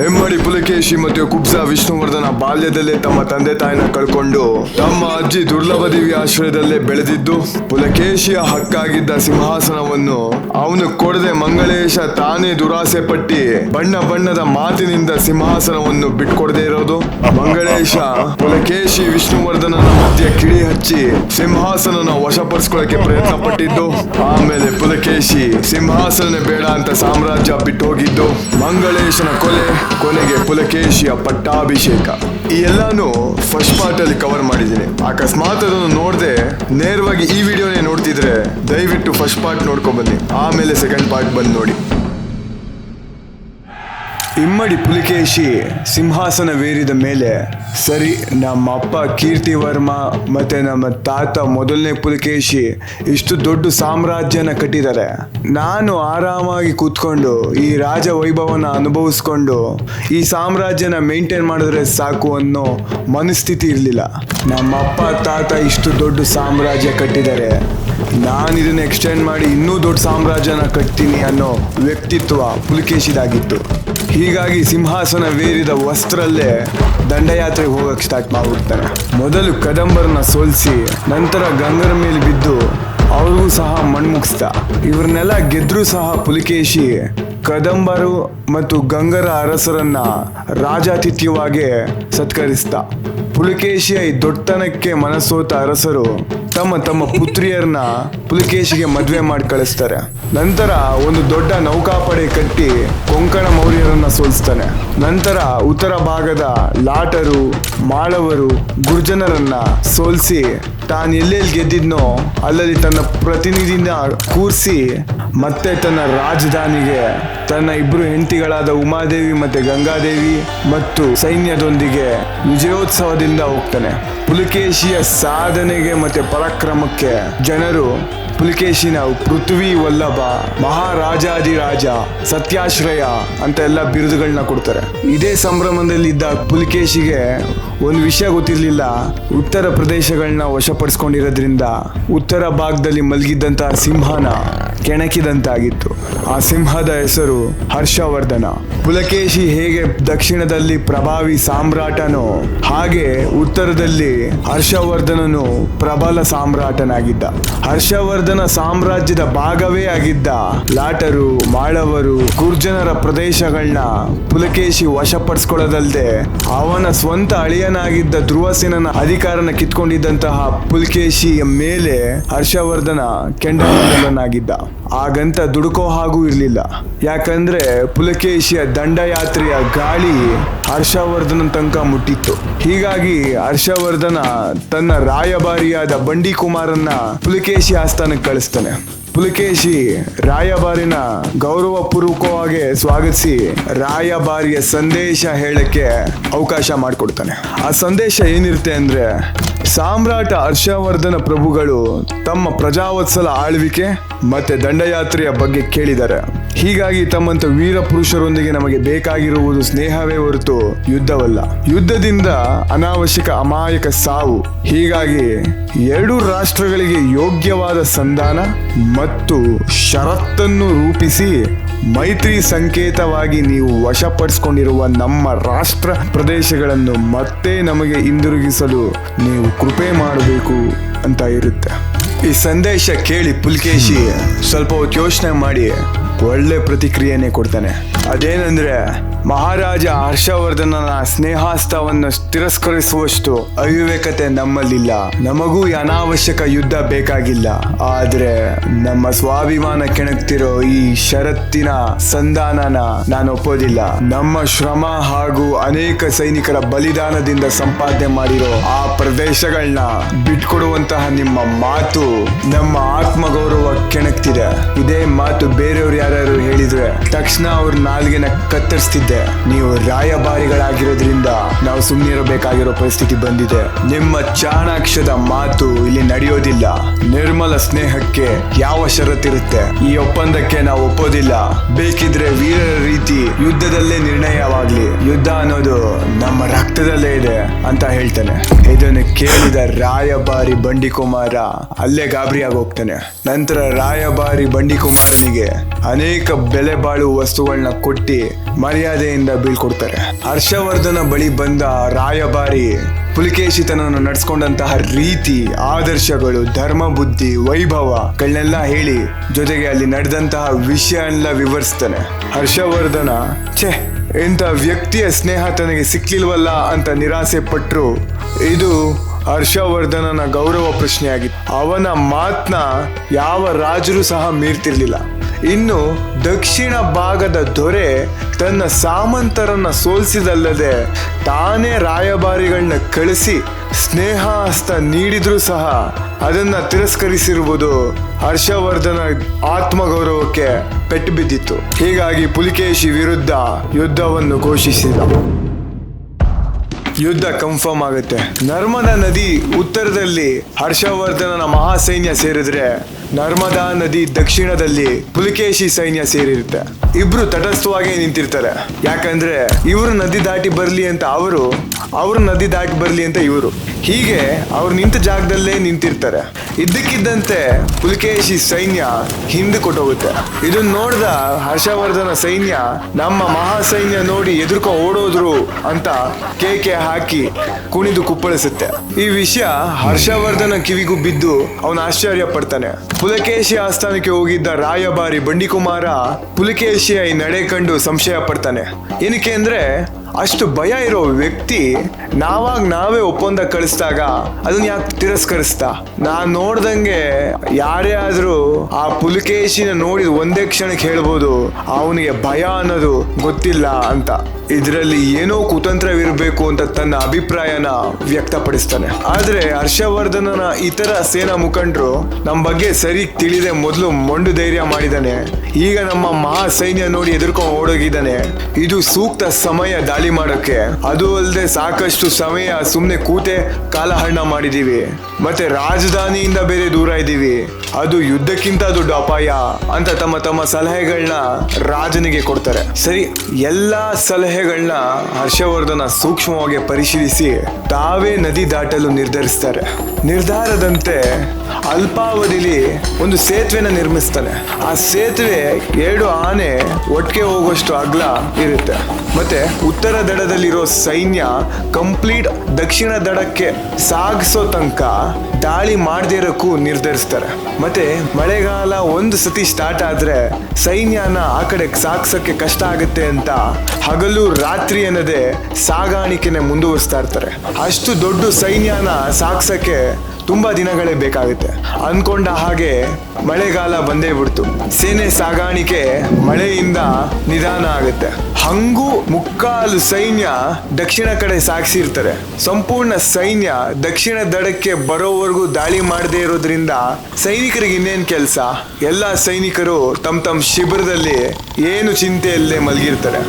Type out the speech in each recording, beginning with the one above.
Hermano. ಹೆಮ್ಮಡಿ Pulakeshi ಮತ್ತು ಕುಬ್ಸ ವಿಷ್ಣುವರ್ಧನ ಬಾಲ್ಯದಲ್ಲೇ ತಮ್ಮ ತಂದೆ ತಾಯಿನ ಕಳ್ಕೊಂಡು ತಮ್ಮ ಅಜ್ಜಿ ದುರ್ಲಭ ದೇವಿ ಆಶ್ರಯದಲ್ಲೇ ಬೆಳೆದಿದ್ದು ಪುಲಕೇಶಿಯ ಹಕ್ಕಾಗಿದ್ದ ಸಿಂಹಾಸನವನ್ನು ಅವನು ಕೊಡದೆ ಮಂಗಳೇಶ ತಾನೇ ದುರಾಸೆ ಪಟ್ಟಿ ಬಣ್ಣ ಬಣ್ಣದ ಮಾತಿನಿಂದ ಸಿಂಹಾಸನವನ್ನು ಬಿಟ್ಕೊಡದೆ ಇರೋದು. ಮಂಗಳೇಶ ಪುಲಕೇಶಿ ವಿಷ್ಣುವರ್ಧನನ ಮಧ್ಯೆ ಕಿಡಿ ಹಚ್ಚಿ ಸಿಂಹಾಸನನ ವಶಪಡಿಸ್ಕೊಳ್ಳಕ್ಕೆ ಪ್ರಯತ್ನ ಪಟ್ಟಿದ್ದು. ಆಮೇಲೆ ಪುಲಕೇಶಿ ಸಿಂಹಾಸನ ಬೇಡ ಅಂತ ಸಾಮ್ರಾಜ್ಯ ಬಿಟ್ಟು ಹೋಗಿದ್ದು ಮಂಗಳೇಶನ ಕೊಲೆ ಕೊನೆಗೆ ಪುಲಕೇಶಿಯ ಪಟ್ಟಾಭಿಷೇಕ. ಈ ಎಲ್ಲಾನು ಫಸ್ಟ್ ಪಾರ್ಟ್ ಅಲ್ಲಿ ಕವರ್ ಮಾಡಿದ್ದೀನಿ. ಅಕಸ್ಮಾತ್ ಅದನ್ನು ನೋಡದೆ ನೇರವಾಗಿ ಈ ವಿಡಿಯೋನೇ ನೋಡ್ತಿದ್ರೆ ದಯವಿಟ್ಟು ಫಸ್ಟ್ ಪಾರ್ಟ್ ನೋಡ್ಕೊಂಡ್ ಬನ್ನಿ. ಆಮೇಲೆ ಸೆಕೆಂಡ್ ಪಾರ್ಟ್ ಬಂದು ನೋಡಿ. ಇಮ್ಮಡಿ ಪುಲಿಕೇಶಿ ಸಿಂಹಾಸನವೇರಿದ ಮೇಲೆ, ಸರಿ ನಮ್ಮ ಅಪ್ಪ ಕೀರ್ತಿವರ್ಮ ಮತ್ತೆ ನಮ್ಮ ತಾತ ಮೊದಲನೇ ಪುಲಿಕೇಶಿ ಇಷ್ಟು ದೊಡ್ಡ ಸಾಮ್ರಾಜ್ಯನ ಕಟ್ಟಿದ್ದಾರೆ. ನಾನು ಆರಾಮಾಗಿ ಕೂತ್ಕೊಂಡು ಈ ರಾಜ ವೈಭವನ ಅನುಭವಿಸ್ಕೊಂಡು ಈ ಸಾಮ್ರಾಜ್ಯನ ಮೇಂಟೈನ್ ಮಾಡಿದ್ರೆ ಸಾಕು ಅನ್ನೋ ಮನಸ್ಥಿತಿ ಇರಲಿಲ್ಲ. ನಮ್ಮ ಅಪ್ಪ ತಾತ ಇಷ್ಟು ದೊಡ್ಡ ಸಾಮ್ರಾಜ್ಯ ಕಟ್ಟಿದ್ದಾರೆ. ನಾನು ಇದನ್ನು ಎಕ್ಸ್ಟೆಂಡ್ ಮಾಡಿ ಇನ್ನೂ ದೊಡ್ಡ ಸಾಮ್ರಾಜ್ಯನ ಕಟ್ತೀನಿ ಅನ್ನೋ ವ್ಯಕ್ತಿತ್ವ ಪುಲಿಕೇಶಿದಾಗಿತ್ತು. ಹೀಗಾಗಿ ಸಿಂಹಾಸನ ಸಿಂಹಾಸನವೇರಿದ ವಸ್ತ್ರಲ್ಲೇ ದಂಡಯಾತ್ರೆಗೆ ಹೋಗಕ್ಕೆ ಸ್ಟಾರ್ಟ್ ಮಾಡಿಬಿಡ್ತಾನೆ ಮೊದಲು ಕದಂಬರನ್ನ ಸೋಲಿಸಿ, ನಂತರ ಗಂಗರ ಮೇಲೆ ಬಿದ್ದು ಅವ್ರಿಗೂ ಸಹ ಮಣ್ಮುಗಿಸ್ದ ಇವ್ರನ್ನೆಲ್ಲ ಗೆದ್ರೂ ಸಹ ಪುಲಿಕೇಶಿ ಕದಂಬರು ಮತ್ತು ಗಂಗರ ಅರಸರನ್ನ ರಾಜಾತಿಥ್ಯವಾಗಿ ಸತ್ಕರಿಸ್ತ. ಪುಲಿಕೇಶಿಯ ಈ ದೊಡ್ಡತನಕ್ಕೆ ಮನಸೋತ ಅರಸರು ತಮ್ಮ ತಮ್ಮ ಪುತ್ರಿಯರನ್ನ ಪುಲಿಕೇಶಿಗೆ ಮದುವೆ ಮಾಡಿ ಕಳಿಸ್ತಾರೆ. ನಂತರ ಒಂದು ದೊಡ್ಡ ನೌಕಾಪಡೆ ಕಟ್ಟಿ ಕೊಂಕಣ ಮೌರ್ಯರನ್ನ ಸೋಲಿಸ್ತಾನೆ. ನಂತರ ಉತ್ತರ ಭಾಗದ ಲಾಟರು, ಮಾಳವರು, ಗುರ್ಜನರನ್ನ ಸೋಲಿಸಿ ತಾನು ಎಲ್ಲೆಲ್ಲಿ ಗೆದ್ದಿದ್ನೋ ಅಲ್ಲಲ್ಲಿ ತನ್ನ ಪ್ರತಿನಿಧಿನ ಕೂರಿಸಿ ಮತ್ತೆ ತನ್ನ ರಾಜಧಾನಿಗೆ ತನ್ನ ಇಬ್ರು ಹೆಂಡತಿಗಳಾದ ಉಮಾದೇವಿ ಮತ್ತೆ ಗಂಗಾದೇವಿ ಮತ್ತು ಸೈನ್ಯದೊಂದಿಗೆ ವಿಜಯೋತ್ಸವದಿಂದ ಹೋಗ್ತಾನೆ. ಪುಲಿಕೇಶಿಯ ಸಾಧನೆಗೆ ಮತ್ತೆ ಪರಾಕ್ರಮಕ್ಕೆ ಜನರು ಪುಲಿಕೇಶಿನ ಪೃಥ್ವಿ ವಲ್ಲಭ ಮಹಾರಾಜಾದಿರಾಜ ಸತ್ಯಾಶ್ರಯ ಅಂತ ಎಲ್ಲ ಬಿರುದುಗಳನ್ನ ಕೊಡ್ತಾರೆ. ಇದೇ ಸಂಭ್ರಮದಲ್ಲಿದ್ದ ಪುಲಿಕೇಶಿಗೆ ಒಂದು ವಿಷಯ ಗೊತ್ತಿರಲಿಲ್ಲ. ಉತ್ತರ ಪ್ರದೇಶಗಳನ್ನ ವಶಪಡಿಸ್ಕೊಂಡಿರೋದ್ರಿಂದ ಉತ್ತರ ಭಾಗದಲ್ಲಿ ಮಲಗಿದ್ದಂತಹ ಸಿಂಹನ ಕೆಣಕಿದಂತಾಗಿತ್ತು. ಆ ಸಿಂಹದ ಹೆಸರು ಹರ್ಷವರ್ಧನ. ಪುಲಕೇಶಿ ಹೇಗೆ ದಕ್ಷಿಣದಲ್ಲಿ ಪ್ರಭಾವಿ ಸಾಮ್ರಾಟನೋ ಹಾಗೆ ಉತ್ತರದಲ್ಲಿ ಹರ್ಷವರ್ಧನನು ಪ್ರಬಲ ಸಾಮ್ರಾಟನಾಗಿದ್ದ. ಹರ್ಷವರ್ಧನ ಸಾಮ್ರಾಜ್ಯದ ಭಾಗವೇ ಆಗಿದ್ದ ಲಾಟರು, ಮಾಳವರು, ಗುರ್ಜನರ ಪ್ರದೇಶಗಳನ್ನ ಪುಲಕೇಶಿ ವಶಪಡಿಸ್ಕೊಳ್ಳೋದಲ್ಲದೆ ಅವನ ಸ್ವಂತ ಅಳಿಯನಾಗಿದ್ದ ಧ್ರುವಸೇನನ ಅಧಿಕಾರನ ಕಿತ್ಕೊಂಡಿದ್ದಂತಹ ಪುಲಕೇಶಿಯ ಮೇಲೆ ಹರ್ಷವರ್ಧನ ಕೆಂಡಾಗಿದ್ದ ಆಗಂತ ದುಡುಕೋ ಹಾಗೂ ಇರಲಿಲ್ಲ. ಯಾಕಂದ್ರೆ ಪುಲಕೇಶಿಯ ದಂಡಯಾತ್ರೆಯ ಗಾಳಿ ಹರ್ಷವರ್ಧನ ತನಕ ಮುಟ್ಟಿತ್ತು. ಹೀಗಾಗಿ ಹರ್ಷವರ್ಧನ ತನ್ನ ರಾಯಭಾರಿಯಾದ ಬಂಡಿ ಕುಮಾರನ್ನ ಪುಲಕೇಶಿ ಆಸ್ಥಾನಕ್ಕೆ ಕಳಿಸ್ತಾನೆ. ಪುಲಕೇಶಿ ರಾಯಭಾರಿನ ಗೌರವಪೂರ್ವಕವಾಗಿ ಸ್ವಾಗತಿಸಿ ರಾಯಭಾರಿಯ ಸಂದೇಶ ಹೇಳಕ್ಕೆ ಅವಕಾಶ ಮಾಡಿಕೊಡ್ತಾನೆ. ಆ ಸಂದೇಶ ಏನಿರುತ್ತೆ ಅಂದ್ರೆ ಸಾಮ್ರಾಟ ಹರ್ಷವರ್ಧನ ಪ್ರಭುಗಳು ತಮ್ಮ ಪ್ರಜಾವತ್ಸಲ ಆಳ್ವಿಕೆ ಮತ್ತೆ ದಂಡಯಾತ್ರೆಯ ಬಗ್ಗೆ ಕೇಳಿದ್ದಾರೆ ಹೀಗಾಗಿ ತಮ್ಮಂತ ವೀರ ಪುರುಷರೊಂದಿಗೆ ನಮಗೆ ಬೇಕಾಗಿರುವುದು ಸ್ನೇಹವೇ ಹೊರತು ಯುದ್ಧವಲ್ಲ. ಯುದ್ಧದಿಂದ ಅನಾವಶ್ಯಕ ಅಮಾಯಕ ಸಾವು, ಹೀಗಾಗಿ ಎರಡು ರಾಷ್ಟ್ರಗಳಿಗೆ ಯೋಗ್ಯವಾದ ಸಂಧಾನ ಮತ್ತು ಷರತ್ತನ್ನು ರೂಪಿಸಿ ಮೈತ್ರಿ ಸಂಕೇತವಾಗಿ ನೀವು ವಶಪಡಿಸಿಕೊಂಡಿರುವ ನಮ್ಮ ರಾಷ್ಟ್ರ ಪ್ರದೇಶಗಳನ್ನು ಮತ್ತೆ ನಮಗೆ ಹಿಂದಿರುಗಿಸಲು ನೀವು ಕೃಪೆ ಮಾಡಬೇಕು ಅಂತ ಇರುತ್ತೆ. ಈ ಸಂದೇಶ ಕೇಳಿ ಪುಲ್ಕೇಶಿ ಸ್ವಲ್ಪ ಯೋಚನೆ ಮಾಡಿ. ಒಳ್ಳೆ ಪ್ರತಿಕ್ರಿಯೆನೆ ಕೊಡ್ತಾನೆ. ಅದೇನಂದ್ರೆ, ಮಹಾರಾಜ ಹರ್ಷವರ್ಧನನ ಸ್ನೇಹಾಸ್ತವನ್ನು ತಿರಸ್ಕರಿಸುವಷ್ಟು ಅವಿವೇಕತೆ ನಮ್ಮಲ್ಲಿಲ್ಲ. ನಮಗೂ ಅನಾವಶ್ಯಕ ಯುದ್ಧ ಬೇಕಾಗಿಲ್ಲ. ಆದ್ರೆ ನಮ್ಮ ಸ್ವಾಭಿಮಾನ ಕೆಣಕ್ತಿರೋ ಈ ಷರತ್ತಿನ ಸಂಧಾನನ ನಾನು ಒಪ್ಪೋದಿಲ್ಲ. ನಮ್ಮ ಶ್ರಮ ಹಾಗೂ ಅನೇಕ ಸೈನಿಕರ ಬಲಿದಾನದಿಂದ ಸಂಪಾದನೆ ಮಾಡಿರೋ ಆ ಪ್ರದೇಶಗಳನ್ನ ಬಿಟ್ಕೊಡುವಂತಹ ನಿಮ್ಮ ಮಾತು ನಮ್ಮ ಆತ್ಮಗೌರವ ಕೆಣಕ್ತಿದೆ. ಇದೇ ಮಾತು ಬೇರೆಯವ್ರು ಯಾರು ಹೇಳಿದ್ರೆ ತಕ್ಷಣ ಅವ್ರ ನಾಲ್ಗೆನ ಕತ್ತರಿಸ್ತಿದ್ದೆ. ನೀವು ರಾಯಭಾರಿಗಳಾಗಿರೋದ್ರಿಂದ ನಾವು ಸುಮ್ಮನಿರಬೇಕಾಗಿರೋ ಪರಿಸ್ಥಿತಿ ಬಂದಿದೆ. ನಿಮ್ಮ ಚಾಣಾಕ್ಷದ ಮಾತು ಇಲ್ಲಿ ನಡೆಯೋದಿಲ್ಲ. ನಿರ್ಮಲ ಸ್ನೇಹಕ್ಕೆ ಯಾವ ಷರತ್ತಿರುತ್ತೆ ಈ ಒಪ್ಪಂದಕ್ಕೆ ನಾವು ಒಪ್ಪೋದಿಲ್ಲ. ಬೇಕಿದ್ರೆ ವೀರರ ರೀತಿ ಯುದ್ಧದಲ್ಲೇ ನಿರ್ಣಯವಾಗ್ಲಿ. ಯುದ್ಧ ಅನ್ನೋದು ನಮ್ಮ ರಕ್ತದಲ್ಲೇ ಇದೆ ಅಂತ ಹೇಳ್ತಾನೆ. ಇದನ್ನು ಕೇಳಿದ ರಾಯಭಾರಿ ಬಂಡಿಕುಮಾರ ಅಲ್ಲೇ ಗಾಬರಿಯಾಗಿ ಹೋಗ್ತಾನೆ. ನಂತರ ರಾಯಭಾರಿ ಬಂಡಿಕುಮಾರನಿಗೆ ಅನೇಕ ಬೆಲೆ ಬಾಳುವ ವಸ್ತುಗಳನ್ನ ಕೊಟ್ಟಿ ಮರ್ಯಾದೆಯಿಂದ ಬೀಳ್ಕೊಡ್ತಾರೆ. ಹರ್ಷವರ್ಧನ ಬಳಿ ಬಂದ ರಾಯಭಾರಿ ಪುಲಿಕೇಶಿತನನ್ನು ನಡೆಸ್ಕೊಂಡಂತಹ ರೀತಿ, ಆದರ್ಶಗಳು, ಧರ್ಮ, ಬುದ್ಧಿ ವೈಭವಗಳನ್ನೆಲ್ಲ ಹೇಳಿ ಜೊತೆಗೆ ಅಲ್ಲಿ ನಡೆದಂತಹ ವಿಷಯ ಎಲ್ಲ ವಿವರಿಸ್ತಾನೆ. ಹರ್ಷವರ್ಧನ, ಛೇ ಇಂಥ ವ್ಯಕ್ತಿಯ ಸ್ನೇಹ ತನಗೆ ಸಿಕ್ಲಿಲ್ವಲ್ಲ ಅಂತ ನಿರಾಸೆ ಪಟ್ರು ಇದು ಹರ್ಷವರ್ಧನನ ಗೌರವ ಪ್ರಶ್ನೆಯಾಗಿತ್ತು. ಅವನ ಮಾತನ್ನ ಯಾವ ರಾಜರು ಸಹ ಮೀರ್ತಿರ್ಲಿಲ್ಲ. ಇನ್ನು ದಕ್ಷಿಣ ಭಾಗದ ದೊರೆ ತನ್ನ ಸಾಮಂತರನ್ನ ಸೋಲಿಸಿದಲ್ಲದೆ ತಾನೇ ರಾಯಭಾರಿಗಳನ್ನ ಕಳಿಸಿ ಸ್ನೇಹ ಹಸ್ತ ನೀಡಿದ್ರೂ ಸಹ ಅದನ್ನ ತಿರಸ್ಕರಿಸಿರುವುದು ಹರ್ಷವರ್ಧನ ಆತ್ಮಗೌರವಕ್ಕೆ ಪೆಟ್ಟು ಬಿದ್ದಿತ್ತು. ಹೀಗಾಗಿ ಪುಲಿಕೇಶಿ ವಿರುದ್ಧ ಯುದ್ಧವನ್ನು ಘೋಷಿಸಿದ. ಯುದ್ಧ ಕನ್ಫರ್ಮ್ ಆಗುತ್ತೆ. ನರ್ಮದಾ ನದಿ ಉತ್ತರದಲ್ಲಿ ಹರ್ಷವರ್ಧನನ ಮಹಾಸೈನ್ಯ ಸೇರಿದ್ರೆ ನರ್ಮದಾ ನದಿ ದಕ್ಷಿಣದಲ್ಲಿ ಪುಲಿಕೇಶಿ ಸೈನ್ಯ ಸೇರಿರುತ್ತೆ. ಇಬ್ರು ತಟಸ್ಥವಾಗಿ ನಿಂತಿರ್ತಾರೆ. ಯಾಕಂದ್ರೆ ಇವರು ನದಿ ದಾಟಿ ಬರ್ಲಿ ಅಂತ ಅವರು ಅವರು ನದಿ ದಾಟಿ ಬರ್ಲಿ ಅಂತ ಇವರು. ಹೀಗೆ ಅವ್ರು ನಿಂತ ಜಾಗದಲ್ಲೇ ನಿಂತಿರ್ತಾರೆ. ಇದ್ದಕ್ಕಿದ್ದಂತೆ ಪುಲಿಕೇಶಿ ಸೈನ್ಯ ಹಿಂದೆ ಕೊಟ್ಟೋಗುತ್ತೆ ಇದನ್ನ ನೋಡ್ದ ಹರ್ಷವರ್ಧನ ಸೈನ್ಯ, ನಮ್ಮ ಮಹಾಸೈನ್ಯ ನೋಡಿ ಎದುರ್ಕೊ ಓಡೋದ್ರು ಅಂತ ಕೇಕೆ ಹಾಕಿ ಕುಣಿದು ಕುಪ್ಪಳಿಸುತ್ತೆ. ಈ ವಿಷಯ ಹರ್ಷವರ್ಧನ ಕಿವಿಗೂ ಬಿದ್ದು ಅವನ ಆಶ್ಚರ್ಯ ಪಡ್ತಾನೆ ಪುಲಕೇಶಿ ಆಸ್ಥಾನಕ್ಕೆ ಹೋಗಿದ್ದ ರಾಯಭಾರಿ ಬಂಡಿಕುಮಾರ ಪುಲಕೇಶಿಯ ಈ ನಡೆ ಕಂಡು ಸಂಶಯ ಪಡ್ತಾನೆ. ಏನಕ್ಕೆ ಅಂದ್ರೆ ಅಷ್ಟು ಭಯ ಇರೋ ವ್ಯಕ್ತಿ ನಾವಾಗ ನಾವೇ ಒಪ್ಪಂದ ಕಳಿಸಿದಾಗ ಅದನ್ನ ಯಾಕೆ ತಿರಸ್ಕರಿಸ್ತಾ? ನಾನು ನೋಡ್ದಂಗೆ ಯಾರೇ ಆದ್ರೂ ಆ ಪುಲಿಕೇಶಿನ ನೋಡಿದ ಒಂದೇ ಕ್ಷಣಕ್ಕೆ ಹೇಳ್ಬೋದು, ಅವನಿಗೆ ಭಯ ಅನ್ನೋದು ಗೊತ್ತಿಲ್ಲ ಅಂತ. ಇದರಲ್ಲಿ ಏನೋ ಕುತಂತ್ರವಿರಬೇಕು ಅಂತ ತನ್ನ ಅಭಿಪ್ರಾಯನ ವ್ಯಕ್ತಪಡಿಸ್ತಾನೆ. ಆದ್ರೆ ಹರ್ಷವರ್ಧನನ ಇತರ ಸೇನಾ ಮುಖಂಡರು ನಮ್ಮ ಬಗ್ಗೆ ಸರಿ ತಿಳಿದೆ ಮೊದಲು ಮೊಂಡು ಧೈರ್ಯ ಮಾಡಿದಾನೆ. ಈಗ ನಮ್ಮ ಮಹಾ ಸೈನ್ಯ ನೋಡಿ ಎದುರ್ಕೊಂಡು ಓಡೋಗಿದ್ದಾನೆ ಇದು ಸೂಕ್ತ ಸಮಯ ದಾಳಿ ಮಾಡೋಕೆ ಅದು ಅಲ್ಲದೆ ಸಾಕಷ್ಟು ಸಮಯ ಸುಮ್ಮನೆ ಕೂತೆ ಕಾಲಹರಣ ಮಾಡಿದೀವಿ ಮತ್ತೆ ರಾಜಧಾನಿಯಿಂದ ಬೇರೆ ದೂರ ಇದ್ದೀವಿ. ಅದು ಯುದ್ಧಕ್ಕಿಂತ ದೊಡ್ಡ ಅಪಾಯ ಅಂತ ತಮ್ಮ ತಮ್ಮ ಸಲಹೆಗಳನ್ನ ರಾಜನಿಗೆ ಕೊಡ್ತಾರೆ. ಸರಿ, ಎಲ್ಲಾ ಸಲಹೆಗಳನ್ನ ಹರ್ಷವರ್ಧನ ಸೂಕ್ಷ್ಮವಾಗಿ ಪರಿಶೀಲಿಸಿ ತಾವೇ ನದಿ ದಾಟಲು ನಿರ್ಧರಿಸ್ತಾರೆ. ನಿರ್ಧಾರದಂತೆ ಅಲ್ಪಾವಧಿಲಿ ಒಂದು ಸೇತುವೆನ ನಿರ್ಮಿಸ್ತಾನೆ. ಆ ಸೇತುವೆ ಎರಡು ಆನೆ ಒಟ್ಟಿಗೆ ಹೋಗುವಷ್ಟು ಅಗ್ಲ ಇರುತ್ತೆ. ಮತ್ತೆ ಉತ್ತರ ದಡದಲ್ಲಿರೋ ಸೈನ್ಯ ಕಂಪ್ಲೀಟ್ ದಕ್ಷಿಣ ದಡಕ್ಕೆ ಸಾಗಿಸೋ ತನಕ ದಾಳಿ ಮಾಡದೇ ಇರೋಕ್ಕೂ ನಿರ್ಧರಿಸ್ತಾರೆ. ಮತ್ತೆ ಮಳೆಗಾಲ ಒಂದು ಸತಿ ಸ್ಟಾರ್ಟ್ ಆದ್ರೆ ಸೈನ್ಯನ ಆ ಕಡೆ ಸಾಗ್ಸೋಕ್ಕೆ ಕಷ್ಟ ಆಗುತ್ತೆ ಅಂತ ಹಗಲು ರಾತ್ರಿ ಅನ್ನದೇ ಸಾಗಾಣಿಕೆನೆ ಮುಂದುವರಿಸ್ತಾ ಇರ್ತಾರೆ. ಅಷ್ಟು ದೊಡ್ಡ ಸೈನ್ಯನ ಸಾಗ್ಸಕ್ಕೆ ತುಂಬಾ ದಿನಗಳೇ ಬೇಕಾಗುತ್ತೆ. ಅನ್ಕೊಂಡ ಹಾಗೆ ಮಳೆಗಾಲ ಬಂದೇ ಬಿಡ್ತು. ಸೇನೆ ಸಾಗಾಣಿಕೆ ಮಳೆಯಿಂದ ನಿಧಾನ ಆಗುತ್ತೆ. ಹಂಗೂ ಮುಕ್ಕಾಲು ಸೈನ್ಯ ದಕ್ಷಿಣ ಕಡೆ ಸಾಗಿಸಿರ್ತಾರೆ. ಸಂಪೂರ್ಣ ಸೈನ್ಯ ದಕ್ಷಿಣ ದಡಕ್ಕೆ ಬರೋವರೆಗೂ ದಾಳಿ ಮಾಡದೇ ಇರೋದ್ರಿಂದ ಸೈನಿಕರಿಗೆ ಇನ್ನೇನ್ ಕೆಲಸ? ಎಲ್ಲಾ ಸೈನಿಕರು ತಮ್ಮ ತಮ್ಮ ಶಿಬಿರದಲ್ಲಿ ಏನು ಚಿಂತೆಯಲ್ಲೇ ಮಲಗಿರ್ತಾರೆ.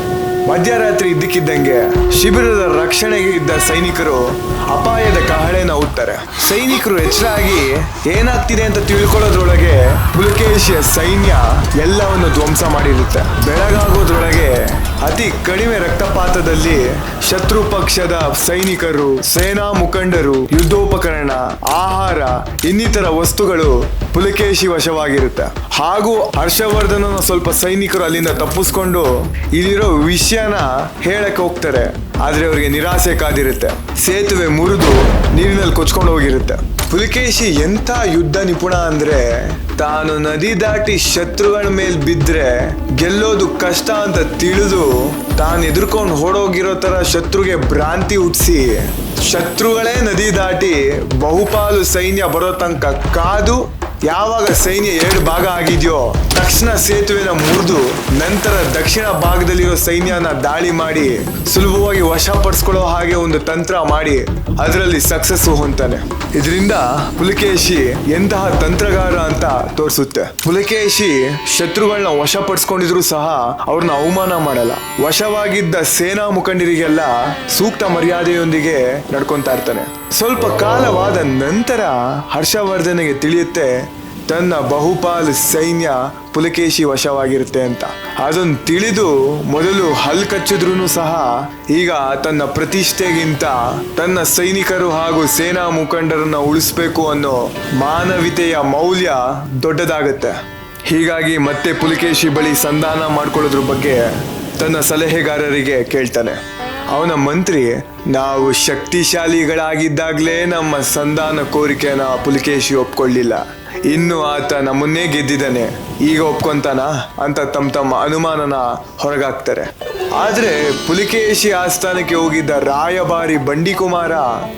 ಮಧ್ಯರಾತ್ರಿ ಇದ್ದಕ್ಕಿದ್ದಂಗೆ ಶಿಬಿರದ ರಕ್ಷಣೆಗೆ ಇದ್ದ ಸೈನಿಕರು ಅಪಾಯದ ಕಹಳೆನ ಊದ್ತಾರೆ ಸೈನಿಕರು ಎಚ್ಚರ ಆಗಿ ಏನಾಗ್ತಿದೆ ಅಂತ ತಿಳ್ಕೊಳ್ಳೋದ್ರೊಳಗೆ ಪುಲಕೇಶಿಯ ಸೈನ್ಯ ಎಲ್ಲವನ್ನು ಧ್ವಂಸ ಮಾಡಿರುತ್ತೆ. ಬೆಳಗಾಗೋದ್ರೊಳಗೆ ಅತಿ ಕಡಿಮೆ ರಕ್ತಪಾತದಲ್ಲಿ ಶತ್ರು ಪಕ್ಷದ ಸೈನಿಕರು, ಸೇನಾ ಮುಖಂಡರು, ಯುದ್ಧೋಪಕರಣ, ಆಹಾರ, ಇನ್ನಿತರ ವಸ್ತುಗಳು ಪುಲಕೇಶಿ ವಶವಾಗಿರುತ್ತೆ. ಹಾಗೂ ಹರ್ಷವರ್ಧನನ ಸ್ವಲ್ಪ ಸೈನಿಕರು ಅಲ್ಲಿಂದ ತಪ್ಪಿಸ್ಕೊಂಡು ಇಲ್ಲಿರೋ ವಿಷಯನ ಹೇಳಕ್ ಹೋಗ್ತಾರೆ. ಆದ್ರೆ ಅವರಿಗೆ ನಿರಾಸೆ ಕಾದಿರುತ್ತೆ. ಸೇತುವೆ ಮುರಿದು ನೀರಿನಲ್ಲಿ ಕೊಚ್ಕೊಂಡು ಹೋಗಿರುತ್ತೆ. ಪುಲಕೇಶಿ ಎಂಥ ಯುದ್ಧ ನಿಪುಣ ಅಂದ್ರೆ, ತಾನು ನದಿ ದಾಟಿ ಶತ್ರುಗಳ ಮೇಲೆ ಬಿದ್ರೆ ಗೆಲ್ಲೋದು ಕಷ್ಟ ಅಂತ ತಿಳಿದು ತಾನು ಎದುರ್ಕೊಂಡು ಓಡೋಗಿರೋ ತರ ಶತ್ರುಗೆ ಭ್ರಾಂತಿ ಹುಟ್ಟಿಸಿ ಶತ್ರುಗಳೇ ನದಿ ದಾಟಿ ಬಹುಪಾಲು ಸೈನ್ಯ ಬರೋ ತನಕ ಕಾದು ಯಾವಾಗ ಸೈನ್ಯ ಎರಡು ಭಾಗ ಆಗಿದೆಯೋ, ತಕ್ಷಣ ಸೇತುವೆನ ಮುರಿದು, ನಂತರ ದಕ್ಷಿಣ ಭಾಗದಲ್ಲಿರೋ ಸೈನ್ಯನ ದಾಳಿ ಮಾಡಿ, ಸುಲಭವಾಗಿ ವಶಪಡಿಸ್ಕೊಳ್ಳೋ ಹಾಗೆ ಒಂದು ತಂತ್ರ ಮಾಡಿ, ಅದರಲ್ಲಿ ಸಕ್ಸಸ್ ಹೊಂತಾನೆ ಇದರಿಂದ ಪುಲಕೇಶಿ ಎಂತಹ ತಂತ್ರಗಾರ ಅಂತ ತೋರಿಸುತ್ತೆ. ಪುಲಕೇಶಿ ಶತ್ರುಗಳನ್ನ ವಶಪಡಿಸ್ಕೊಂಡಿದ್ರು ಸಹ ಅವ್ರನ್ನ ಅವಮಾನ ಮಾಡಲ್ಲ. ವಶವಾಗಿದ್ದ ಸೇನಾ ಮುಖಂಡರಿಗೆಲ್ಲ ಸೂಕ್ತ ಮರ್ಯಾದೆಯೊಂದಿಗೆ ನಡ್ಕೊಂತಾ ಇರ್ತಾನೆ. ಸ್ವಲ್ಪ ಕಾಲವಾದ ನಂತರ ಹರ್ಷವರ್ಧನೆಗೆ ತಿಳಿಯುತ್ತೆ ತನ್ನ ಬಹುಪಾಲು ಸೈನ್ಯ ಪುಲಕೇಶಿ ವಶವಾಗಿರುತ್ತೆ ಅಂತ. ಅದನ್ನು ತಿಳಿದು ಮೊದಲು ಹಲ್ ಕಚ್ಚಿದ್ರು ಸಹ ಈಗ ತನ್ನ ಪ್ರತಿಷ್ಠೆಗಿಂತ ತನ್ನ ಸೈನಿಕರು ಹಾಗೂ ಸೇನಾ ಮುಖಂಡರನ್ನ ಉಳಿಸ್ಬೇಕು ಅನ್ನೋ ಮಾನವೀಯತೆಯ ಮೌಲ್ಯ ದೊಡ್ಡದಾಗುತ್ತೆ. ಹೀಗಾಗಿ ಮತ್ತೆ ಪುಲಕೇಶಿ ಬಳಿ ಸಂಧಾನ ಮಾಡ್ಕೊಳ್ಳೋದ್ರ ಬಗ್ಗೆ ತನ್ನ ಸಲಹೆಗಾರರಿಗೆ ಕೇಳ್ತಾನೆ. ಅವನ ಮಂತ್ರಿ, ನಾವು ಶಕ್ತಿಶಾಲಿಗಳಾಗಿದ್ದಾಗಲೇ ನಮ್ಮ ಸಂಧಾನ ಕೋರಿಕೆಯನ್ನು ಪುಲಕೇಶಿ ಒಪ್ಕೊಳ್ಳಿಲ್ಲ. ಇನ್ನು ಆತ ನಮ್ಮನ್ನೇ ಗೆದ್ದಿದ್ದಾನೆ. ಈಗ ಒಪ್ಕೊಂತಾನ? ಅಂತ ತಮ್ಮ ತಮ್ಮ ಅನುಮಾನನ ಹೊರಗಾಕ್ತಾರೆ. ಆದ್ರೆ ಪುಲಿಕೇಶಿ ಆಸ್ಥಾನಕ್ಕೆ ಹೋಗಿದ್ದ ರಾಯಭಾರಿ ಬಂಡಿಕುಮಾರ,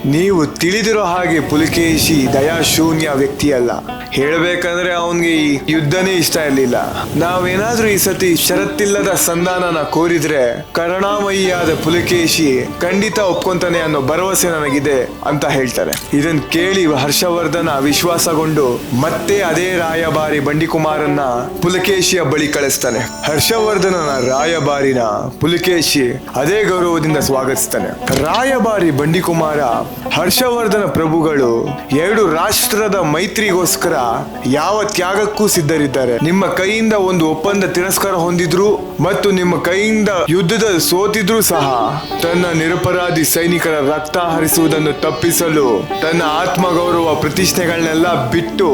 ನೀವು ತಿಳಿದಿರೋ ಹಾಗೆ ಪುಲಿಕೇಶಿ ದಯಾಶೂನ್ಯ ವ್ಯಕ್ತಿಯಲ್ಲ. ಹೇಳ್ಬೇಕಂದ್ರೆ ಅವನ್ಗೆ ಈ ಯುದ್ಧನೇ ಇಷ್ಟ ಇರ್ಲಿಲ್ಲ. ನಾವೇನಾದ್ರೂ ಈ ಸತಿ ಷರತ್ತಿಲ್ಲದ ಸಂಧಾನನ ಕೋರಿದ್ರೆ ಕರುಣಾಮಯಿಯಾದ ಪುಲಕೇಶಿ ಖಂಡಿತ ಒಪ್ಕೊಂತಾನೆ ಅನ್ನೋ ಭರವಸೆ ನನಗಿದೆ ಅಂತ ಹೇಳ್ತಾರೆ. ಇದನ್ ಕೇಳಿ ಹರ್ಷವರ್ಧನ ವಿಶ್ವಾಸಗೊಂಡು ಮತ್ತೆ ಅದೇ ರಾಯಭಾರಿ ಬಂಡಿಕುಮಾರನ್ನ ಪುಲಕೇಶಿಯ ಬಳಿ ಕಳಿಸ್ತಾನೆ. ಹರ್ಷವರ್ಧನನ ರಾಯಭಾರಿನ ಪುಲಕೇಶಿ ಅದೇ ಗೌರವದಿಂದ ಸ್ವಾಗತಿಸ್ತಾನೆ. ರಾಯಭಾರಿ ಬಂಡಿಕುಮಾರ ಹರ್ಷವರ್ಧನ ಪ್ರಭುಗಳು ಎರಡು ರಾಷ್ಟ್ರದ ಮೈತ್ರಿಗೋಸ್ಕರ ಯಾವ ತ್ಯಾಗಕ್ಕೂ ಸಿದ್ಧರಿದ್ದಾರೆ. ನಿಮ್ಮ ಕೈಯಿಂದ ಒಂದು ಒಪ್ಪಂದ ತಿರಸ್ಕಾರ ಹೊಂದಿದ್ರು ಮತ್ತು ನಿಮ್ಮ ಕೈಯಿಂದ ಯುದ್ಧದ ಸೋತಿದ್ರು ಸಹ ತನ್ನ ನಿರಪರಾಧಿ ಸೈನಿಕರ ರಕ್ತ ಹರಿಸುವುದನ್ನು ತಪ್ಪಿಸಲು ತನ್ನ ಆತ್ಮಗೌರವ ಪ್ರತಿಷ್ಠೆಗಳನ್ನೆಲ್ಲ ಬಿಟ್ಟು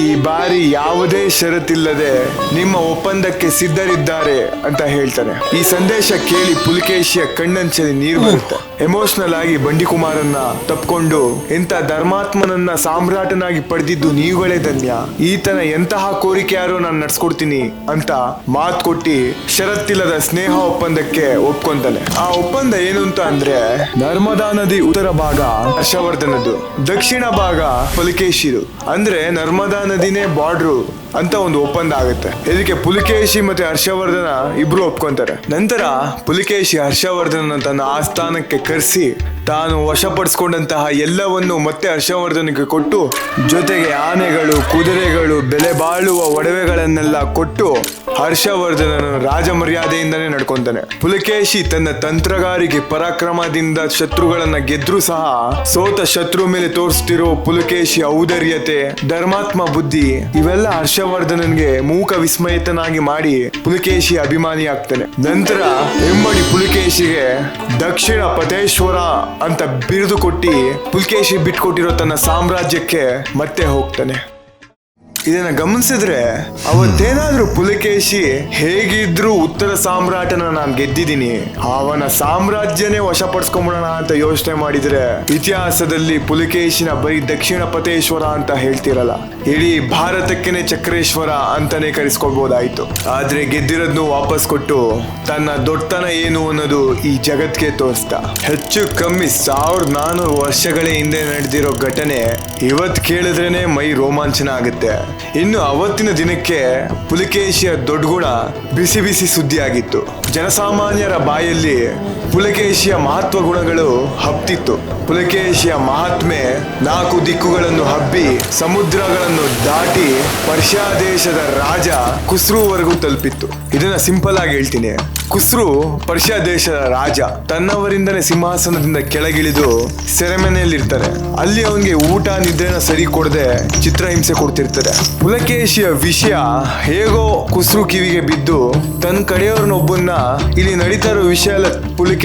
ಈ ಬಾರಿ ಯಾವುದೇ ಷರತ್ತಿಲ್ಲದೆ ನಿಮ್ಮ ಒಪ್ಪಂದಕ್ಕೆ ಸಿದ್ಧರಿದ್ದಾರೆ ಅಂತ ಹೇಳ್ತಾರೆ. ಈ ಸಂದೇಶ ಕೇಳಿ ಪುಲಿಕೇಶಿಯ ಕಣ್ಣಂಚಲಿ ನೀರು ಬರುತ್ತೆ. ಎಮೋಷನಲ್ ಆಗಿ ಬಂಡಿಕುಮಾರನ್ನ ತಪ್ಕೊಂಡು ಇಂಥ ಧರ್ಮಾತ್ಮನನ್ನ ಸಾಮ್ರಾಟನಾಗಿ ಪಡೆದಿದ್ದು ನೀವುಗಳೇ ಧನ್ಯ ಈತನ ಎಂತಹ ಕೋರಿಕೆಯಾರು ನಾನು ನಡ್ಸ್ಕೊಡ್ತೀನಿ ಅಂತ ಮಾತ್ ಕೊಟ್ಟಿ ಷರತ್ತಿಲ್ಲದ ಸ್ನೇಹ ಒಪ್ಪಂದಕ್ಕೆ ಒಪ್ಕೊಂತಾನೆ ಆ ಒಪ್ಪಂದ ಏನು ಅಂತ ಅಂದ್ರೆ ನರ್ಮದಾ ನದಿ ಉತ್ತರ ಭಾಗ ಹರ್ಷವರ್ಧನದು ದಕ್ಷಿಣ ಭಾಗ ಫಲಕೇಶಿರು ಅಂದ್ರೆ ನರ್ಮದಾ ನದಿನೇ ಬಾರ್ಡ್ರು ಅಂತ ಒಂದು ಒಪ್ಪಂದ ಆಗುತ್ತೆ. ಇದಕ್ಕೆ ಪುಲಿಕೇಶಿ ಮತ್ತೆ ಹರ್ಷವರ್ಧನ ಇಬ್ರು ಒಪ್ಕೊಂತಾರೆ. ನಂತರ ಪುಲಿಕೇಶಿ ಹರ್ಷವರ್ಧನ ತನ್ನ ಆಸ್ಥಾನಕ್ಕೆ ಕರೆಸಿ ತಾನು ವಶಪಡಿಸ್ಕೊಂಡಂತಹ ಎಲ್ಲವನ್ನು ಮತ್ತೆ ಹರ್ಷವರ್ಧನಿಗೆ ಕೊಟ್ಟು ಜೊತೆಗೆ ಆನೆಗಳು, ಕುದುರೆಗಳು ಬೆಲೆ ಬಾಳುವ ಒಡವೆಗಳನ್ನೆಲ್ಲ ಕೊಟ್ಟು ಹರ್ಷವರ್ಧನನು ರಾಜ ಮರ್ಯಾದೆಯಿಂದನೇ ನಡ್ಕೊಂತಾನೆ ಪುಲಕೇಶಿ ತನ್ನ ತಂತ್ರಗಾರಿಕೆ ಪರಾಕ್ರಮದಿಂದ ಶತ್ರುಗಳನ್ನ ಗೆದ್ರು ಸಹ ಸೋತ ಶತ್ರು ಮೇಲೆ ತೋರಿಸ್ತಿರೋ ಪುಲಕೇಶಿ ಔದರ್ಯತೆ, ಧರ್ಮಾತ್ಮ ಬುದ್ಧಿ ಇವೆಲ್ಲ ಹರ್ಷವರ್ಧನನ್ಗೆ ಮೂಕ ವಿಸ್ಮಯಿತನಾಗಿ ಮಾಡಿ ಪುಲಕೇಶಿ ಅಭಿಮಾನಿ ಆಗ್ತಾನೆ ನಂತರ ಹೆಮ್ಮಡಿ ಪುಲಕೇಶಿಗೆ ದಕ್ಷಿಣ ಪತೇಶ್ವರ ಅಂತ ಬಿರುದು ಕೊಟ್ಟಿ ಪುಲಕೇಶಿ ಬಿಟ್ಕೊಟ್ಟಿರೋ ತನ್ನ ಸಾಮ್ರಾಜ್ಯಕ್ಕೆ ಮತ್ತೆ ಹೋಗ್ತಾನೆ. ಇದನ್ನ ಗಮನಿಸಿದ್ರೆ ಅವತ್ತೇನಾದ್ರೂ ಪುಲಕೇಶಿ ಹೇಗಿದ್ರು ಉತ್ತರ ಸಾಮ್ರಾಟನ ನಾನು ಗೆದ್ದಿದ್ದೀನಿ. ಅವನ ಸಾಮ್ರಾಜ್ಯನೇ ವಶಪಡಿಸ್ಕೊಂಬಿಡೋಣ ಅಂತ ಯೋಚನೆ ಮಾಡಿದ್ರೆ ಇತಿಹಾಸದಲ್ಲಿ ಪುಲಕೇಶಿನ ಬರೀ ದಕ್ಷಿಣ ಪತೇಶ್ವರ ಅಂತ ಹೇಳ್ತಿರಲ್ಲ. ಇಡೀ ಭಾರತಕ್ಕೆನೆ ಚಕ್ರೇಶ್ವರ ಅಂತಾನೆ ಕರೆಸ್ಕೊಳ್ಬಹುದಾಯ್ತು ಆದ್ರೆ ಗೆದ್ದಿರೋದ್ನು ವಾಪಸ್ ಕೊಟ್ಟು ತನ್ನ ದೊಡ್ಡತನ ಏನು ಅನ್ನೋದು ಈ ಜಗತ್ಗೆ ತೋರಿಸ್ದ. ಹೆಚ್ಚು ಕಮ್ಮಿ ಸಾವಿರದ ನಾನೂರು ವರ್ಷಗಳ ಹಿಂದೆ ನಡೆದಿರೋ ಘಟನೆ ಇವತ್ ಕೇಳಿದ್ರೇನೆ ಮೈ ರೋಮಾಂಚನ ಆಗುತ್ತೆ. ಇನ್ನು ಅವತ್ತಿನ ದಿನಕ್ಕೆ ಪುಲಿಕೇಶಿಯ ದೊಡ್ಡಗುಣ ಬಿಸಿ ಬಿಸಿ ಸುದ್ದಿಯಾಗಿತ್ತು. ಜನಸಾಮಾನ್ಯರ ಬಾಯಲ್ಲಿ ಪುಲಕೇಶಿಯ ಮಹತ್ವ ಗುಣಗಳು ಹಬ್ತಿತ್ತು. ಪುಲಕೇಶಿಯ ಮಹಾತ್ಮೆ ನಾಲ್ಕು ದಿಕ್ಕುಗಳನ್ನು ಹಬ್ಬಿ ಸಮುದ್ರಗಳನ್ನು ದಾಟಿ ಪರ್ಷಿಯಾ ದೇಶದ ರಾಜ ಕುಸ್ರುವರೆಗೂ ತಲುಪಿತ್ತು. ಇದನ್ನ ಸಿಂಪಲ್ ಆಗಿ ಹೇಳ್ತೀನಿ. ಕುಸ್ರು ಪರ್ಷಿಯಾ ದೇಶದ ರಾಜ. ತನ್ನವರಿಂದನೇ ಸಿಂಹಾಸನದಿಂದ ಕೆಳಗಿಳಿದು ಸೆರೆಮನೆಯಲ್ಲಿರ್ತಾರೆ. ಅಲ್ಲಿ ಅವನಿಗೆ ಊಟ, ನಿದ್ರೆನ ಸರಿ ಕೊಡದೆ ಚಿತ್ರಹಿಂಸೆ ಕೊಡ್ತಿರ್ತಾರೆ. ಪುಲಕೇಶಿಯ ವಿಷಯ ಹೇಗೋ ಕುಸ್ರು ಕಿವಿಗೆ ಬಿದ್ದು ತನ್ನ ಕಡೆಯವ್ರನ್ನೊಬ್ಬನ್ನ ಇಲ್ಲಿ ನಡೀತಾ ಇರೋ ವಿಷಯ ಎಲ್ಲ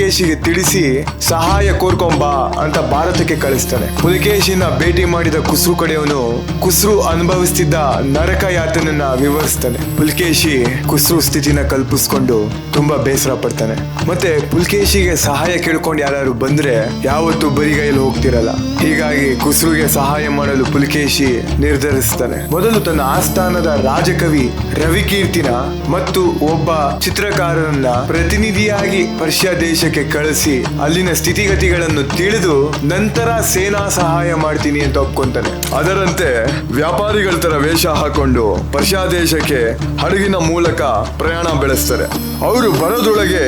ಪುಲಕೇಶಿಗೆ ತಿಳಿಸಿ ಸಹಾಯ ಕೋರ್ಕೊಂಬ ಅಂತ ಭಾರತಕ್ಕೆ ಕಳಿಸ್ತಾನೆ. ಪುಲಿಕೇಶಿನ ಭೇಟಿ ಮಾಡಿದ ಕುಸ್ರು ಕಡೆಯವನು ಕುಸ್ರು ಅನುಭವಿಸ್ತಿದ್ದ ನರಕ ಯಾತನನ್ನ ವಿವರಿಸ್ತಾನೆ. ಪುಲಿಕೇಶಿ ಕುಸ್ರು ಸ್ಥಿತಿನ ಕಲ್ಪಿಸ್ಕೊಂಡು ತುಂಬಾ ಬೇಸರ ಪಡ್ತಾನೆ. ಮತ್ತೆ ಪುಲ್ಕೇಶಿಗೆ ಸಹಾಯ ಕೇಳ್ಕೊಂಡು ಯಾರು ಬಂದ್ರೆ ಯಾವತ್ತು ಬರಿಗೈಯಲ್ಲಿ ಹೋಗ್ತಿರಲ್ಲ. ಹೀಗಾಗಿ ಕುಸ್ರುಗೆ ಸಹಾಯ ಮಾಡಲು ಪುಲ್ಕೇಶಿ ನಿರ್ಧರಿಸ್ತಾನೆ. ಮೊದಲು ತನ್ನ ಆಸ್ಥಾನದ ರಾಜಕವಿ ರವಿಕೀರ್ತಿನ ಮತ್ತು ಒಬ್ಬ ಚಿತ್ರಕಾರರನ್ನ ಪ್ರತಿನಿಧಿಯಾಗಿ ಪರ್ಷಿಯಾ ದೇಶಕ್ಕೆ ಕಳಿಸಿ ಅಲ್ಲಿನ ಸ್ಥಿತಿಗತಿಗಳನ್ನು ತಿಳಿದು ನಂತರ ಸೇನಾ ಸಹಾಯ ಮಾಡ್ತೀನಿ ಅಂತ ಒಪ್ಕೊಂತಾನೆ. ಅದರಂತೆ ವ್ಯಾಪಾರಿಗಳ ತರ ವೇಷ ಹಾಕೊಂಡು ಪರ್ಷ್ಯಾ ದೇಶಕ್ಕೆ ಹಡಗಿನ ಮೂಲಕ ಪ್ರಯಾಣ ಬೆಳೆಸ್ತಾರೆ. ಅವರು ಬರೋದೊಳಗೆ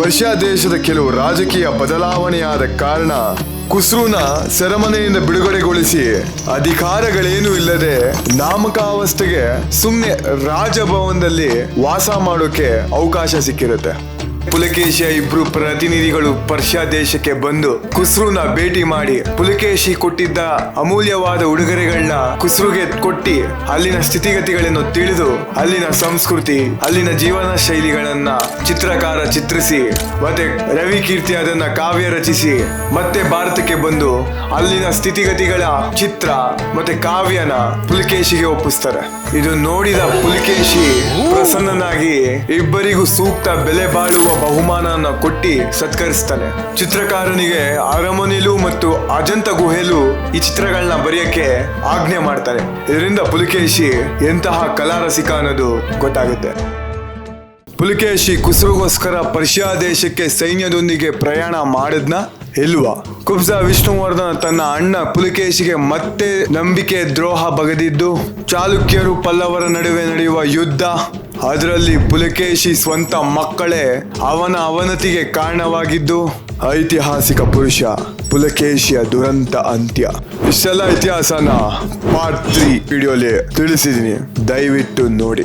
ಪರ್ಷಿಯಾ ದೇಶದ ಕೆಲವು ರಾಜಕೀಯ ಬದಲಾವಣೆಯಾದ ಕಾರಣ ಕುಸ್ರೂನ ಸೆರೆಮನೆಯಿಂದ ಬಿಡುಗಡೆಗೊಳಿಸಿ ಅಧಿಕಾರಗಳೇನೂ ಇಲ್ಲದೆ ನಾಮಕಾವಸ್ಥೆಗೆ ಸುಮ್ಮನೆ ರಾಜಭವನದಲ್ಲಿ ವಾಸ ಮಾಡೋಕೆ ಅವಕಾಶ ಸಿಕ್ಕಿರುತ್ತೆ. ಪುಲಕೇಶಿಯ ಇಬ್ರು ಪ್ರತಿನಿಧಿಗಳು ಪರ್ಷಿಯಾ ದೇಶಕ್ಕೆ ಬಂದು ಕುಸ್ರುನ ಭೇಟಿ ಮಾಡಿ ಪುಲಕೇಶಿ ಕೊಟ್ಟಿದ್ದ ಅಮೂಲ್ಯವಾದ ಉಡುಗೊರೆಗಳನ್ನ ಕುಸ್ರುಗೆ ಕೊಟ್ಟಿ ಅಲ್ಲಿನ ಸ್ಥಿತಿಗತಿಗಳನ್ನು ತಿಳಿದು ಅಲ್ಲಿನ ಸಂಸ್ಕೃತಿ, ಅಲ್ಲಿನ ಜೀವನ ಶೈಲಿಗಳನ್ನ ಚಿತ್ರಕಾರ ಚಿತ್ರಿಸಿ, ಮತ್ತೆ ರವಿ ಕೀರ್ತಿ ಅದನ್ನ ಕಾವ್ಯ ರಚಿಸಿ, ಮತ್ತೆ ಭಾರತಕ್ಕೆ ಬಂದು ಅಲ್ಲಿನ ಸ್ಥಿತಿಗತಿಗಳ ಚಿತ್ರ ಮತ್ತೆ ಕಾವ್ಯನ ಪುಲಕೇಶಿಗೆ ಒಪ್ಪಿಸ್ತಾರೆ. ಇದು ನೋಡಿದ ಪುಲಕೇಶಿ ಪ್ರಸನ್ನನಾಗಿ ಇಬ್ಬರಿಗೂ ಸೂಕ್ತ ಬೆಲೆ ಬಾಳುವ ಬಹುಮಾನನ ಕೊಟ್ಟಿ ಸತ್ಕರಿಸ್ತಾನೆ. ಚಿತ್ರಕಾರನಿಗೆ ಅರಮನಿಲು ಮತ್ತು ಅಜಂತ ಗುಹೆಲು ಈ ಚಿತ್ರಗಳನ್ನ ಬರೆಯಕ್ಕೆ ಆಜ್ಞೆ ಮಾಡ್ತಾರೆ. ಇದರಿಂದ ಪುಲಿಕೇಶಿ ಎಂತಹ ಕಲಾರಸಿಕ ಅನ್ನೋದು ಗೊತ್ತಾಗುತ್ತೆ. ಪುಲಿಕೇಶಿ ಕುಸುಗೋಸ್ಕರ ಪರ್ಷಿಯಾ ದೇಶಕ್ಕೆ ಸೈನ್ಯದೊಂದಿಗೆ ಪ್ರಯಾಣ ಮಾಡಿದ್ನ ಇಲ್ವಾ ಕುಬ್ಜ ವಿಷ್ಣುವರ್ಧನ ತನ್ನ ಅಣ್ಣ ಪುಲಿಕೇಶಿಗೆ ಮತ್ತೆ ನಂಬಿಕೆ ದ್ರೋಹ ಬಗೆದಿದ್ದು, ಚಾಲುಕ್ಯರು ಪಲ್ಲವರ ನಡುವೆ ನಡೆಯುವ ಯುದ್ಧ ಅದರಲ್ಲಿ ಪುಲಕೇಶಿ ಸ್ವಂತ ಮಕ್ಕಳೇ ಅವನ ಅವನತಿಗೆ ಕಾರಣವಾಗಿದ್ದು ಐತಿಹಾಸಿಕ ಪುರುಷ ಪುಲಕೇಶಿಯ ದುರಂತ ಅಂತ್ಯ. ಇಷ್ಟೆಲ್ಲ ಇತಿಹಾಸನ ಪಾರ್ಟ್ ತ್ರೀ ವಿಡಿಯೋಲಿ ತಿಳಿಸಿದೀನಿ ದಯವಿಟ್ಟು ನೋಡಿ.